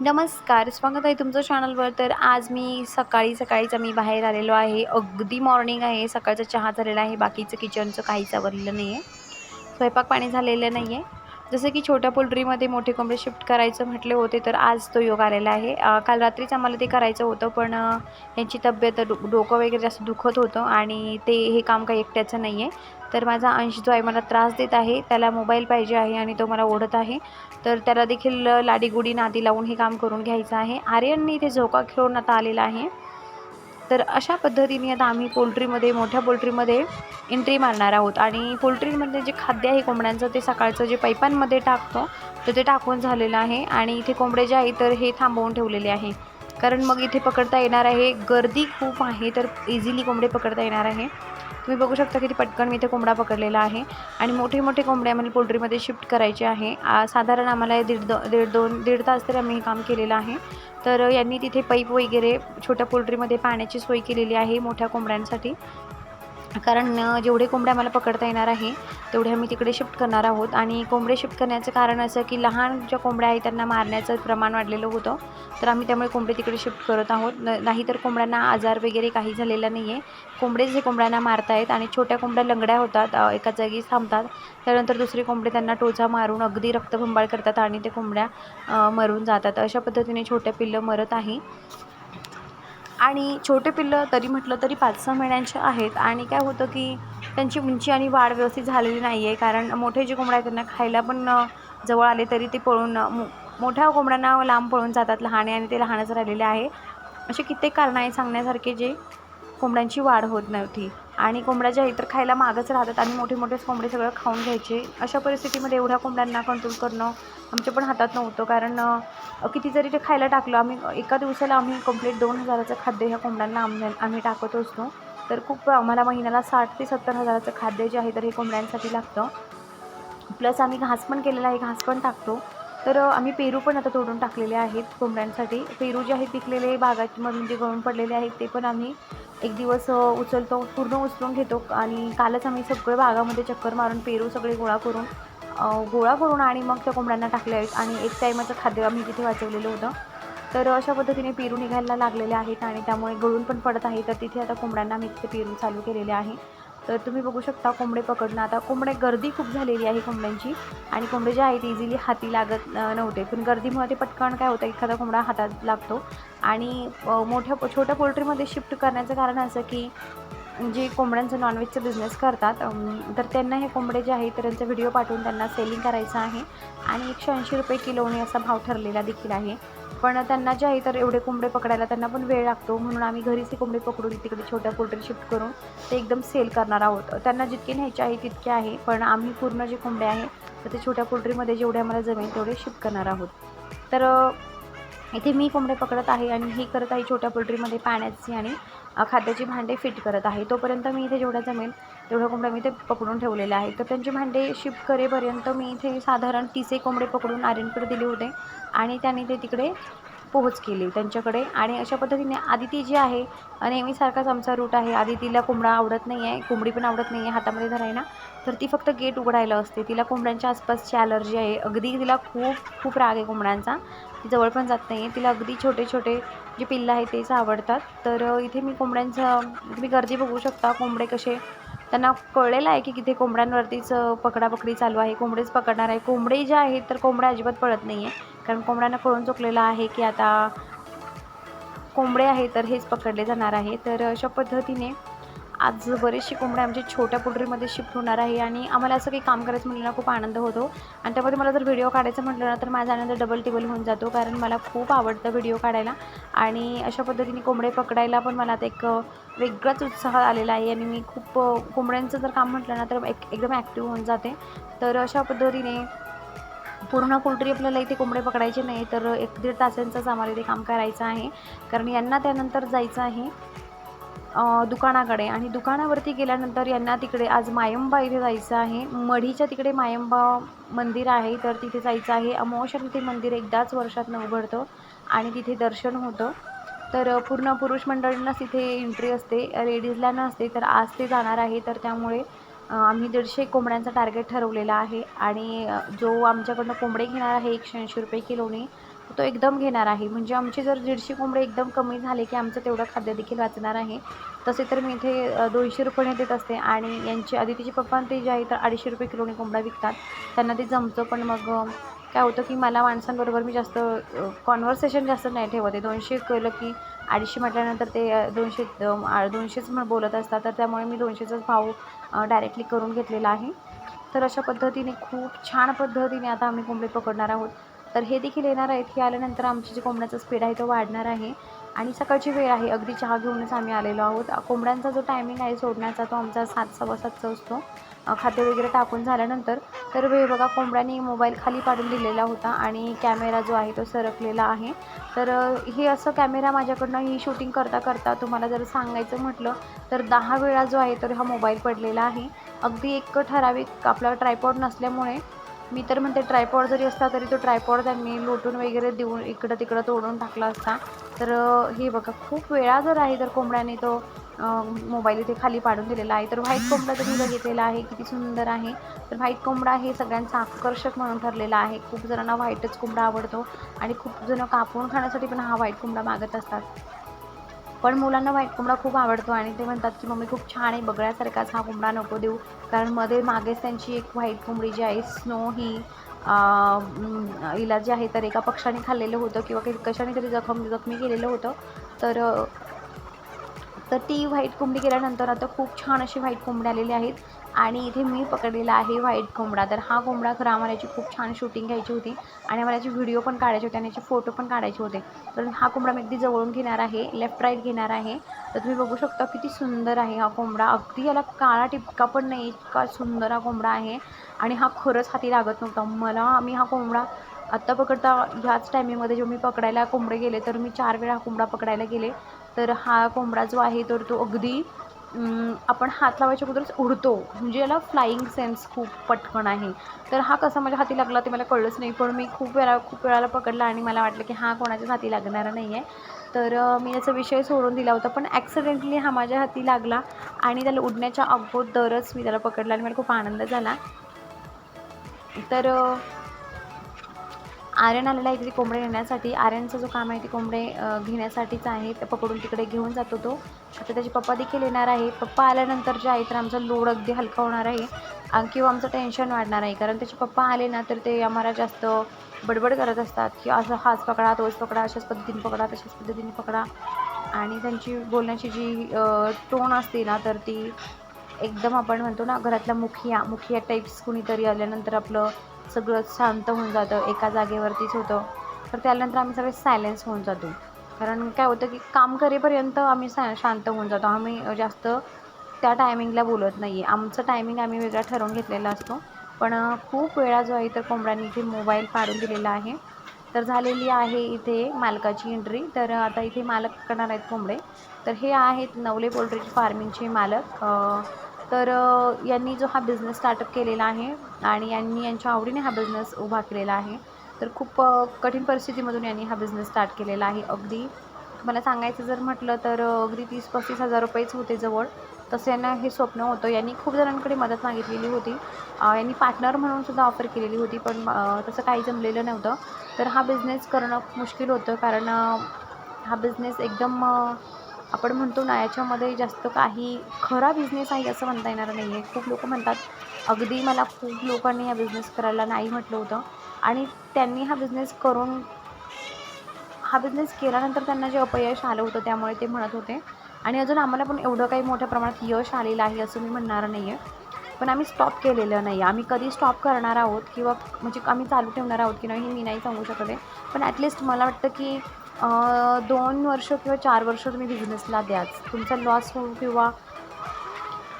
नमस्कार स्वागत आहे तुमचं चॅनलवर तर आज मी सकाळी सकाळीच मी बाहेर आलेलो आहे. अगदी मॉर्निंग आहे. सकाळचा चहा झालेला आहे. बाकीचं किचनचं काहीच आवरलेलं नाही आहे स्वयंपाक पाणी झालेलं नाही आहे जसं की छोट्या पोल्ट्रीमध्ये मोठे कोंबडे शिफ्ट करायचं म्हटले होते तर आज तो योग आलेला आहे. काल रात्रीच आम्हाला ते करायचं होतं पण यांची तब्येत डो डोकं वगैरे जास्त दुखत होतं आणि ते हे काम काही एकट्याचं नाही आहे तर माझा अंश जो आहे मला त्रास देत आहे त्याला मोबाईल पाहिजे आहे आणि तो मला ओढत आहे. तर त्याला देखील लाडीगुडी नादी लावून हे काम करून घ्यायचं आहे. आर्यनने इथे झोका खेळून आता आलेला आहे. तर अशा पद्धतीने आता आम्ही पोल्ट्रीमध्ये मोठ्या पोल्ट्रीमध्ये एंट्री मारणार आहोत. आणि पोल्ट्रीमध्ये जे खाद्य आहे कोंबड्यांचं ते सकाळचं जे पैपांमध्ये टाकतो तर ते टाकून झालेलं आहे. आणि इथे कोंबडे जे आहे तर हे थांबवून ठेवलेले आहे. कारण मग इथे पकडता येणार आहे. गर्दी खूप आहे तर इझिली कोंबडे पकडता येणार आहे. तुम्ही बघू शकता किती पटकन मी इथे कोंबडा पकडलेला आहे. आणि मोठे मोठे कोंबडे आम्हाला पोल्ट्रीमध्ये शिफ्ट करायचे आहे. साधारण आम्हाला हे दीड दो दीड दोन दीड तास तरी आम्ही हे काम केलेलं आहे. तर यांनी तिथे पाईप वगैरे छोट्या पोल्ट्रीमध्ये पाण्याची सोय केलेली आहे मोठ्या कोंबड्यांसाठी. कारण जेवढे कोंबड्या मला पकडता येणार आहे तेवढे आम्ही तिकडे शिफ्ट करणार आहोत. आणि कोंबडे शिफ्ट करण्याचं कारण असं की लहान ज्या कोंबड्या आहेत त्यांना मारण्याचं प्रमाण वाढलेलं होतं. तर आम्ही त्यामुळे कोंबडे तिकडे शिफ्ट करत आहोत. नाही नाहीतर कोंबड्यांना आजार वगैरे काही झालेला नाही आहे. कोंबडेच हे कोंबड्यांना मारतायत आणि छोट्या कोंबड्या लंगड्या होतात एका जागी थांबतात. त्यानंतर दुसरे कोंबडे त्यांना टोचा मारून अगदी रक्तभंबाळ करतात आणि ते कोंबड्या मरून जातात. अशा पद्धतीने छोट्या पिल्लं मरत आहे. आणि छोटे पिल्लं तरी म्हटलं तरी पाच सहा महिन्यांचे आहेत. आणि काय होतं की त्यांची उंची आणि वाढ व्यवस्थित झालेली नाही आहे कारण मोठे जे कोंबड्या आहेत त्यांना खायला पण जवळ आले तरी ते पळून मो- मोठ्या कोंबड्यांना लांब पळून जातात. लहान आहे आणि ते लहानच राहिलेले आहे. असे कित्येक कारणं आहे सांगण्यासारखे जे कोंबड्यांची वाढ होत नव्हती. आणि कोंबड्या ज्या आहेत तर खायला मागच राहतात आणि मोठे मोठेच कोंबडे सगळं खाऊन घ्यायचे. अशा परिस्थितीमध्ये एवढ्या कोंबड्यांना कंट्रोल करणं आमच्या पण हातात नव्हतं. कारण किती जरी ते खायला टाकलं आम्ही एका दिवसाला आम्ही कंप्लीट दोन हजाराचं खाद्य ह्या कोंबड्यांना आम्ही आम्ही टाकत असतो. तर खूप आम्हाला महिन्याला साठ ते सत्तर हजाराचं खाद्य जे आहे तर हे कोंबड्यांसाठी लागतं. प्लस आम्ही घास पण केलेला आहे घास पण टाकतो. तर आम्ही पेरू पण आता तोडून टाकलेले आहेत कोंबड्यांसाठी. पेरू जे आहेत पिकलेले बागामधून जे गळून पडलेले आहेत ते पण आम्ही एक दिवस उचलतो पूर्ण उचलून घेतो आणि कालच आम्ही सगळं बागामध्ये चक्कर मारून पेरू सगळे गोळा करून गोळा करून आणि मग त्या कोंबड्यांना टाकले आहेत आणि एक टायमाचं खाद्य आम्ही तिथे वाचवलेलं होतं. तर अशा पद्धतीने पेरू निघायला लागलेले आहेत आणि त्यामुळे गळून पण पडत आहे. तर तिथे आता कोंबड्यांना मी तिथे पेरू चालू केलेले आहे. तर तुम्ही बघू शकता कोंबडे पकडणं. आता कोंबडे गर्दी खूप झालेली आहे कोंबड्यांची. आणि कोंबडे जे आहेत इझिली हाती लागत नव्हते. पण गर्दीमुळे ते पटकन काय होतं एखादा कोंबडा हातात लागतो. आणि मोठ्या छोट्या पोल्ट्रीमध्ये शिफ्ट करण्याचं कारण असं की जे कोंबड्यांचं नॉनव्हेजचा बिझनेस करतात तर त्यांना हे कोंबडे जे आहेत तर त्यांचा व्हिडिओ पाठवून त्यांना सेलिंग करायचं आहे. आणि एकशे ऐंशी रुपये किलोने असा भाव ठरलेला देखील आहे. पण त्यांना जे आहे तर एवढे कोंबडे पकडायला त्यांना पण वेळ लागतो. म्हणून आम्ही घरीच ते कोंबडे पकडून तिकडे छोट्या पोल्ट्री शिफ्ट करून ते एकदम सेल करणार आहोत. त्यांना जितके न्यायचे आहे तितके आहे. पण आम्ही पूर्ण जे कोंबडे आहे तर ते छोट्या पोल्ट्रीमध्ये जेवढे आम्हाला जमेल तेवढे शिफ्ट करणार आहोत. तर इथे मी कोंबडे पकडत आहे आणि ही करत आहे छोट्या पोल्ट्रीमध्ये पाण्याची आणि खाद्याची भांडे फिट करत आहे. तोपर्यंत मी इथे जेवढ्या जमेल तेवढ्या कोंबड्या मी ते पकडून ठेवलेले आहे तर त्यांचे भांडे शिफ्ट करेपर्यंत मी इथे साधारण तीसे कोंबडे पकडून आर्यनकडे दिले होते. आणि त्याने ते तिकडे पोहोच केली त्यांच्याकडे. आणि अशा पद्धतीने आदिती जी आहे नेहमीसारखाच आमचा रूट आहे. आदितीला कोंबडा आवडत नाही आहे कोंबडी पण आवडत नाही आहे हातामध्ये धरायला. तर ती फक्त गेट उघडायला असते. तिला कोंबड्यांच्या आसपासची ॲलर्जी आहे. अगदी तिला खूप खूप राग आहे कोंबड्यांचा. ती जवळ पण जात नाही आहे तिला अगदी छोटे छोटे जे पिल्लं आहे तेच आवडतात. तर इथे मी कोंबड्यांचं तुम्ही गर्दी बघू शकता. कोंबडे कसे त्यांना कळलेलं आहे की किती कोंबड्यांवरतीच पकडापकडी चालू आहे. कोंबडेच पकडणार आहे. कोंबडे जे आहेत तर कोंबड्या अजिबात पळत नाही आहे कारण कोंबड्यांना कळून चुकलेलं आहे की आता कोंबडे आहे तर हेच पकडले जाणार आहे. तर अशा पद्धतीने आज बरेचशी कोंबड्या आमच्या छोट्या पोल्ट्रीमध्ये शिफ्ट होणार आहे आणि आम्हाला असं काही काम करायचं म्हटलं ना खूप आनंद होतो. आणि त्यामध्ये मला जर व्हिडिओ काढायचं म्हटलं ना तर माझा आनंद डबल टिबल होऊन जातो कारण मला खूप आवडतं व्हिडिओ काढायला. आणि अशा पद्धतीने कोंबडे पकडायला पण मला आता एक वेगळाच उत्साह आलेला आहे. आणि मी खूप कोंबड्यांचं जर काम म्हटलं ना तर एक एकदम ॲक्टिव्ह होऊन जाते. तर अशा पद्धतीने पूर्ण पोल्ट्री आपल्याला इथे कोंबडे पकडायचे नाही तर एक दीड तासांचंच आम्हाला इथे काम करायचं आहे. कारण यांना त्यानंतर जायचं आहे. दुकानाकडे. आणि दुकानावरती गेल्यानंतर यांना तिकडे आज मायंबा इथे जायचं आहे. मढीच्या तिकडे मायंबा मंदिर आहे तर तिथे जायचं आहे. अमावस्या तिथे मंदिर एकदाच वर्षातनं उघडतं आणि तिथे दर्शन होतं. तर पूर्ण पुरुष मंडळींनाच तिथे एंट्री असते. लेडीजला नसते तर आज ते जाणार आहे. तर त्यामुळे आम्ही दीडशे कोंबड्यांचा टार्गेट ठरवलेला आहे. आणि जो आमच्याकडनं कोंबडे घेणार आहे एकशे ऐंशी रुपये किलोने तो एकदम घेणार आहे. म्हणजे आमचे जर दीडशे कोंबडे एकदम कमी झाले की आमचं तेवढं खाद्य देखील वाचणार आहे. तसे तर मी इथे दोनशे रुपयाने देत असते आणि यांची आदितीचे पप्पा ते जे आहे तर अडीचशे रुपये किलोने कोंबडा विकतात. त्यांना ते जमतं पण मग काय होतं की मला माणसांबरोबर मी जास्त कॉन्व्हर्सेशन जास्त नाही ठेवते दोनशे केलं की अडीचशे म्हटल्यानंतर ते दोनशे दोनशेच म्हण बोलत असतात. तर त्यामुळे मी दोनशेचाच भाव डायरेक्टली करून घेतलेला आहे. तर अशा पद्धतीने खूप छान पद्धतीने आता आम्ही कोंबडी पकडणार आहोत. तर हे देखील येणार आहेत. की आल्यानंतर आमची जे कोंबड्याचा स्पीड आहे तो वाढणार आहे. आणि सकाळची वेळ आहे. अगदी चहा घेऊनच आम्ही आलेलो आहोत. कोंबड्यांचा जो टायमिंग आहे सोडण्याचा तो आमचा सात सव्वा सातचा असतो. अ, खाद्य वगैरे टाकून झाल्यानंतर तर वेळ बघा कोंबड्यांनी मोबाईल खाली पाडून दिलेला होता आणि कॅमेरा जो आहे तो सरकलेला आहे. तर हे असं कॅमेरा माझ्याकडनं ही शूटिंग करता करता तुम्हाला जर सांगायचं म्हटलं तर दहा वेळा जो आहे तर हा मोबाईल पडलेला आहे. अगदी एक ठराविक आपला ट्रायपॉड नसल्यामुळे मी तर म्हणते ट्रायपॉड जरी असता तरी तो ट्रायपॉड त्यांनी लोटून वगैरे देऊन इकडं तिकडं तोडून टाकला असता. तर हे बघा खूप वेळा जर आहे तर कोंबड्याने तो मोबाईल इथे खाली पाडून दिलेला आहे. तर व्हाईट कोंबडा तुम्ही बघितलेला आहे किती सुंदर आहे. तर व्हाईट कोंबडा हे सगळ्यांचा आकर्षक म्हणून ठरलेला आहे. खूप जणांना व्हाईटच कोंबडा आवडतो आणि खूप जणं कापून खाण्यासाठी पण हा व्हाईट कोंबडा मागत असतात. पण मुलांना व्हाईट कोंबडा खूप आवडतो आणि ते म्हणतात की मम्मी खूप छान आहे. बघण्यासारखाच हा कोंबडा नको देऊ. कारण मध्ये मागेच त्यांची एक व्हाईट कोंबडी जी आहे स्नो ही हिला जे आहे तर एका पक्षाने खाल्लेलं होतं किंवा काही कशाने तरी जखम जखमी केलेलं होतं. तर तर ती व्हाईट कोंबडी गेल्यानंतर आता खूप छान अशी व्हाईट कोंबडी आलेली आहेत. आणि इथे मी पकडलेला आहे व्हाईट कोंबडा. तर हा कोंबडा खरं आम्हाला याची खूप छान शूटिंग घ्यायची होती आणि आम्हाला याचे व्हिडिओ पण काढायचे होते आणि याचे फोटो पण काढायचे होते. तर हा कोंबडा मी अगदी जवळून घेणार आहे. लेफ्ट राईट घेणार आहे. तर तुम्ही बघू शकता किती सुंदर आहे हा कोंबडा. अगदी याला काळा टिपका पण नाही इतका सुंदर हा कोंबडा आहे. आणि हा खरंच हाती लागत नव्हता. मला आम्ही हा कोंबडा आत्ता पकडता ह्याच टायमिंगमध्ये जेव्हा मी पकडायला कोंबडे गेले तर मी चार वेळा हा कोंबडा पकडायला गेले. तर हा कोंबडा जो आहे तर तो अगदी आपण हात लावायच्या अगोदरच उडतो. म्हणजे याला फ्लाईंग सेन्स खूप पटकन आहे. तर हा कसा माझ्या हाती लागला ते मला कळलंच नाही पण मी खूप वेळा खूप वेळाला पकडला आणि मला वाटलं की हा कोणाच्याच हाती लागणारा नाही आहे तर मी याचा विषय सोडून दिला होता पण ॲक्सिडेंटली हा माझ्या हाती लागला आणि त्याला उडण्याच्या अगोदरच मी त्याला पकडला आणि मला खूप आनंद झाला. तर आर्यन आलेला आहे इथे कोंबडे नेण्यासाठी. आर्यनचं जो काम आहे ते कोंबडे घेण्यासाठीच आहे. पकडून तिकडे घेऊन जातो तो. आता त्याचे पप्पा देखील येणार आहे. पप्पा आल्यानंतर जे आहे तर आमचा लोड अगदी हलका होणार आहे. किंवा आमचं टेन्शन वाढणार आहे. कारण त्याचे पप्पा आले ना तर ते आम्हाला जास्त बडबड करत असतात. की असं हाच पकडा तोच पकडा अशाच पद्धतीने पकडा तशाच पद्धतीने पकडा. आणि त्यांची बोलण्याची जी टोन असते ना तर ती एकदम आपण म्हणतो ना घरातला मुखिया मुखिया टाईप्स कुणीतरी आल्यानंतर आपलं सगळं शांत होऊन जातं एका जागेवरतीच होतं. तर त्यानंतर आम्ही सगळे सायलेन्स होऊन जातो. कारण काय होतं की काम करेपर्यंत आम्ही सा शांत होऊन जातो. आम्ही जास्त त्या टायमिंगला बोलत नाही आहे आमचं टायमिंग आम्ही वेगळा ठरवून घेतलेला असतो. पण खूप वेळा जो आहे तर कोंबड्यांनी इथे मोबाईल पाडून दिलेला आहे. तर झालेली आहे इथे मालकाची एंट्री तर आता इथे मालक करणार आहेत कोंबडे. तर हे आहेत नवले पोल्ट्री फार्मिंगचे मालक. तर यांनी जो हा बिझनेस स्टार्टअप केलेला आहे आणि यांनी यांच्या आवडीने हा बिझनेस उभा केलेला आहे तर खूप कठीण परिस्थितीमधून यांनी हा बिझनेस स्टार्ट केलेला आहे. अगदी मला सांगायचं जर म्हटलं तर अगदी तीस पस्तीस हजार रुपयेच होते जवळ. तसं यांना हे स्वप्न होतं. यांनी खूप जणांकडे मदत मागितलेली होती. यांनी पार्टनर म्हणून सुद्धा ऑफर केलेली होती पण तसं काही जमलेलं नव्हतं. तर हा बिझनेस करणं मुश्किल होतं कारण हा बिझनेस एकदम आपण म्हणतो ना याच्यामध्ये जास्त काही खरा बिझनेस आहे असं म्हणता येणार नाही आहे खूप लोक म्हणतात अगदी मला खूप लोकांनी हा बिझनेस करायला नाही म्हटलं होतं. आणि त्यांनी हा बिझनेस करून हा बिझनेस केल्यानंतर त्यांना जे अपयश आलं होतं त्यामुळे ते म्हणत होते. आणि अजून आम्हाला पण एवढं काही मोठ्या प्रमाणात यश आलेलं आहे असं मी म्हणणार नाही आहे पण आम्ही स्टॉप केलेलं नाही. आम्ही कधी स्टॉप करणार आहोत किंवा म्हणजे आम्ही चालू ठेवणार आहोत की नाही हे मी नाही सांगू शकत आहे. पण ॲटलिस्ट मला वाटतं की दोन वर्ष किंवा चार वर्ष तुम्ही बिझनेसला द्याच. तुमचा लॉस होऊ किंवा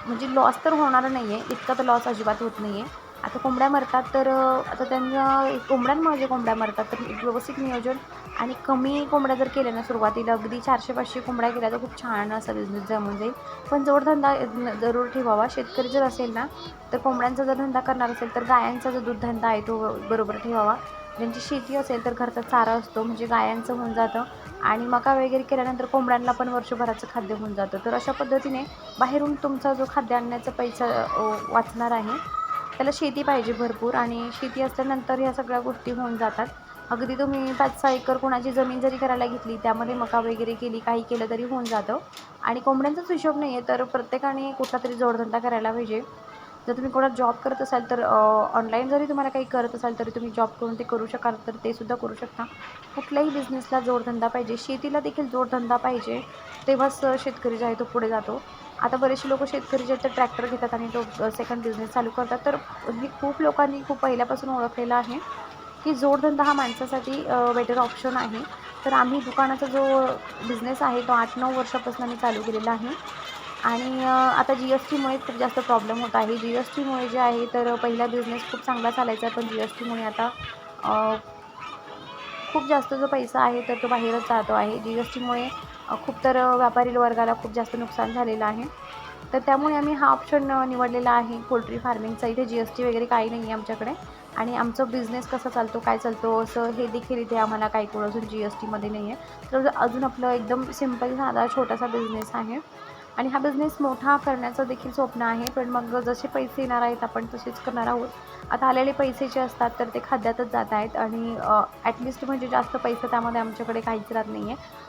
म्हणजे लॉस तर होणार नाही आहे इतका तर लॉस अजिबात होत नाही आहे आता कोंबड्या मरतात तर आता त्यांना कोंबड्यांमुळे जे म्हणजे कोंबड्या मरतात तर व्यवस्थित नियोजन आणि कमी कोंबड्या जर केल्या ना सुरुवातीला अगदी चारशे पाचशे कोंबड्या केल्या तर खूप छान असा बिझनेस जमून जाईल. पण जोडधंदा जरूर ठेवावा. शेतकरी जर असेल ना तर कोंबड्यांचा जर धंदा करणार असेल तर गायांचा जो दूधधंदा आहे तो बरोबर ठेवावा. ज्यांची शेती असेल तर घरचा चारा असतो म्हणजे गायांचं होऊन जातं. आणि मका वगैरे केल्यानंतर कोंबड्यांना पण वर्षभराचं खाद्य होऊन जातं. तर अशा पद्धतीने बाहेरून तुमचा जो खाद्य आणण्याचा पैसा वाचणार आहे त्याला शेती पाहिजे भरपूर. आणि शेती असल्यानंतर ह्या सगळ्या गोष्टी होऊन जातात. अगदी तुम्ही पाच सहा एकर कोणाची जमीन जरी करायला घेतली त्यामध्ये मका वगैरे केली काही केलं तरी होऊन जातं. आणि कोंबड्यांचाच हिशोब नाही आहे तर प्रत्येकाने कुठला तरी जोडधंदा करायला पाहिजे. जर तुम्ही कोणाला जॉब करत असाल तर ऑनलाईन जरी तुम्हाला काही करत असाल तरी तुम्ही जॉब करून ते करू शकाल तर ते सुद्धा करू शकता. कुठल्याही बिझनेसला जोडधंदा पाहिजे. शेतीला देखील जोडधंदा पाहिजे. तेव्हाच शेतकरी जो आहे तो पुढे जातो. आता बरेचसे लोक शेतकरी जे आहेत ते ट्रॅक्टर घेतात आणि तो सेकंड बिझनेस चालू करतात. तर हे खूप लोकांनी खूप पहिल्यापासून ओळखलेलं आहे की जोडधंदा हा माणसासाठी बेटर ऑप्शन आहे. तर आम्ही दुकानाचा जो बिझनेस आहे तो आठ नऊ वर्षापासून आम्ही चालू केलेला आहे. आणि आता जी एस टीमुळे खूप जास्त प्रॉब्लेम होत आहे. जी एस टीमुळे जे आहे तर पहिला बिझनेस खूप चांगला चालायचा. पण जी एस टीमुळे आता खूप जास्त जो पैसा आहे तर तो बाहेरच जातो आहे. जी एस टीमुळे खूप तर व्यापारी वर्गाला खूप जास्त नुकसान झालेलं आहे. तर त्यामुळे आम्ही हा ऑप्शन निवडलेला आहे. पोल्ट्री फार्मिंगचा इथे जी एस टी वगैरे काही नाही आहे आमच्याकडे. आणि आमचं बिझनेस कसा चालतो काय चालतो असं हे देखील इथे आम्हाला काही कोण अजून जी एस टीमध्ये नाही आहे तर अजून आपलं एकदम सिंपल साधा छोटासा बिझनेस आहे. आणि हा बिझनेस मोठा करण्याचं देखील स्वप्न आहे. पण मग जसे पैसे येणार आहेत आपण तसेच करणार आहोत. आता आलेले पैसे जे असतात तर ते खाद्यातच जात आहेत. आणि ॲटलिस्ट म्हणजे जास्त पैसे त्यामध्ये आमच्याकडे काहीच राहत नाही आहे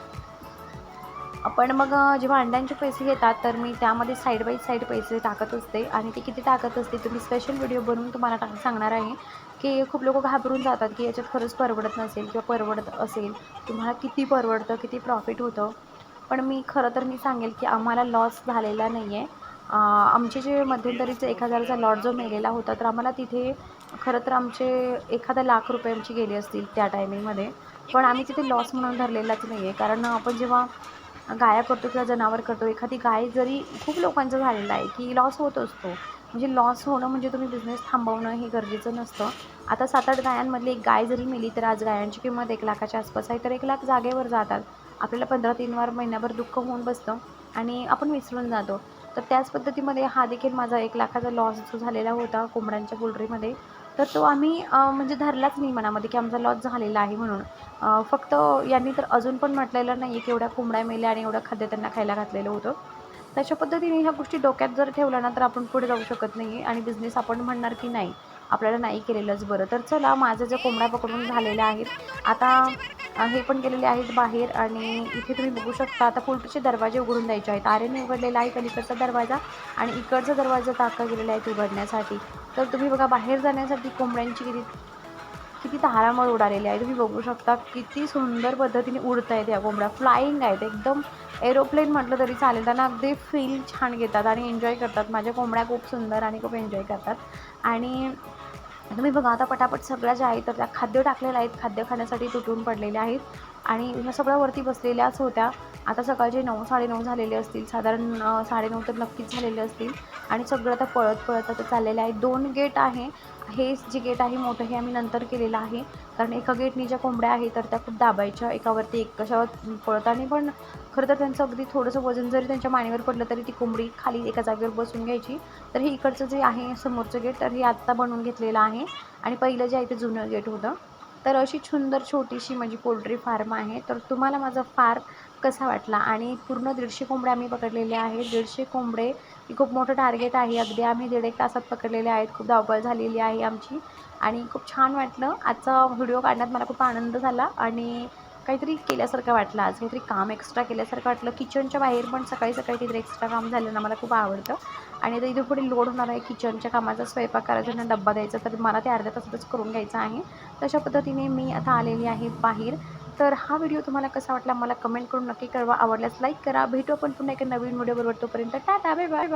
पण मग जेव्हा अंड्यांचे पैसे घेतात तर मी त्यामध्ये साईड बाय साईड पैसे टाकत असते. आणि ते किती टाकत असते तुम्ही स्पेशल व्हिडिओ बनवून तुम्हाला टाक सांगणार आहे. की खूप लोक घाबरून जातात की याच्यात खरंच परवडत नसेल किंवा परवडत असेल. तुम्हाला किती परवडतं किती प्रॉफिट होतं. पण मी खरं तर मी सांगेल की आम्हाला लॉस झालेला नाही आहे आमचे जे मध्यंतरीचं एक हजाराचा लॉट जो मेलेला होता तर आम्हाला तिथे खरं तर आमचे एखादा लाख रुपये आमची गेले असतील त्या टायमिंगमध्ये पण आम्ही तिथे लॉस म्हणून धरलेलाच नाही आहे कारण आपण जेव्हा गाया करतो किंवा जनावर करतो एखादी गाय जरी खूप लोकांचं झालेलं आहे की लॉस होत असतो. म्हणजे लॉस होणं म्हणजे तुम्ही बिझनेस थांबवणं हे गरजेचं नसतं. आता सात आठ गायांमधली एक गाय जरी मेली तर आज गायांची किंमत एक लाखाच्या आसपास आहे तर एक लाख जागेवर जातात. आपल्याला पंधरा तीन वार महिन्याभर दुःख होऊन बसतं आणि आपण विसरून जातो. तर त्याच पद्धतीमध्ये हा देखील माझा एक लाखाचा लॉस जो झालेला होता कोंबड्यांच्या पोल्ट्रीमध्ये तर तो आम्ही म्हणजे धरलाच नाही मनामध्ये की आमचा लॉस झालेला आहे म्हणून. फक्त यांनी तर अजून पण म्हटलेलं नाही आहे की एवढ्या कोंबड्या मेल्या आणि एवढं खाद्य त्यांना खायला घातलेलं होतं. तशा पद्धतीने ह्या गोष्टी डोक्यात जर ठेवल्या ना तर आपण पुढे जाऊ शकत नाही आणि बिझनेस आपण म्हणणार की नाही आपल्याला नाही केलेलंच बरं. तर चला माझं जे कोंबड्या पकडून झालेल्या आहेत आता हे पण केलेले आहेत बाहेर आणि इथे तुम्ही बघू शकता आता पोल्ट्रीचे दरवाजे उघडून द्यायचे आहेत. आरेने उघडलेला आहे पलीकडचा दरवाजा आणि इकडचा दरवाजा ताका गेलेला आहे उघडण्यासाठी. तर तुम्ही बघा बाहेर जाण्यासाठी कोंबड्यांची किती किती तारामळ उडालेली आहे. तुम्ही बघू शकता किती सुंदर पद्धतीने उडत आहेत या कोंबड्या. फ्लाईंग आहेत एकदम एरोप्लेन म्हटलं तरी चालेल. त्यांना अगदी फील छान घेतात आणि एन्जॉय करतात. माझ्या कोंबड्या खूप सुंदर आणि खूप एन्जॉय करतात. आणि तुम्ही बघा आता पटापट सगळ्या ज्या आहेत तर त्या खाद्य टाकलेल्या आहेत खाद्य खाण्यासाठी तुटून पडलेल्या आहेत. आणि ह्या सगळ्या वरती बसलेल्याच होत्या. आता सकाळचे नऊ साडेनऊ झालेले असतील. साधारण साडेनऊ तर नक्कीच झालेले असतील. आणि सगळं आता पळत पळत आता चाललेलं आहे. दोन गेट आहे. हे जे गेट आहे मोठं हे आम्ही नंतर केलेलं आहे. कारण एका गेटनी ज्या कोंबड्या आहेत तर त्या खूप दाबायच्या एकावरती एक. कशावर पळताना पण खरं तर त्यांचं अगदी थोडंसं वजन जरी त्यांच्या मानेवर पडलं तरी ती कोंबडी खाली एका जागेवर बसून घ्यायची. तर हे इकडचं जे आहे समोरचं गेट तर हे आत्ता बनवून घेतलेलं आहे. आणि पहिलं जे आहे ते जुनं गेट होतं. तर अशी सुंदर छोटीशी माझी पोल्ट्री फार्म आहे. तर तुम्हाला माझा फार्म कसा वाटला? आणि पूर्ण दीडशे कोंबड्या आम्ही पकडलेल्या आहेत. दीडशे कोंबडे ही खूप मोठं टार्गेट आहे. अगदी आम्ही दीड एक तासात पकडलेले आहेत. खूप धावपळ झालेली आहे आमची. आणि खूप छान वाटलं. आजचा व्हिडिओ काढण्यात मला खूप आनंद झाला. आणि काहीतरी केल्यासारखं वाटलं. आज काहीतरी काम एक्स्ट्रा केल्यासारखं वाटलं. किचनच्या बाहेर पण सकाळी सकाळी काहीतरी एक्स्ट्रा काम झालं ना मला खूप आवडतं. आणि आता इथे पुढे लोड होणार आहे किचनच्या कामाचा स्वयंपाक करायचा आणि डब्बा द्यायचा तर मला ते अर्ध्या तासातच करून घ्यायचं आहे. तशा पद्धतीने मी आता आलेली आहे बाहेर. तर हा व्हिडिओ तुम्हाला कसा वाटला मला कमेंट करून नक्की कळवा. आवडल्यास लाईक करा. भेटू आपण पुन्हा एका नवीन व्हिडिओ बरोबर तोपर्यंत. Tata bye bye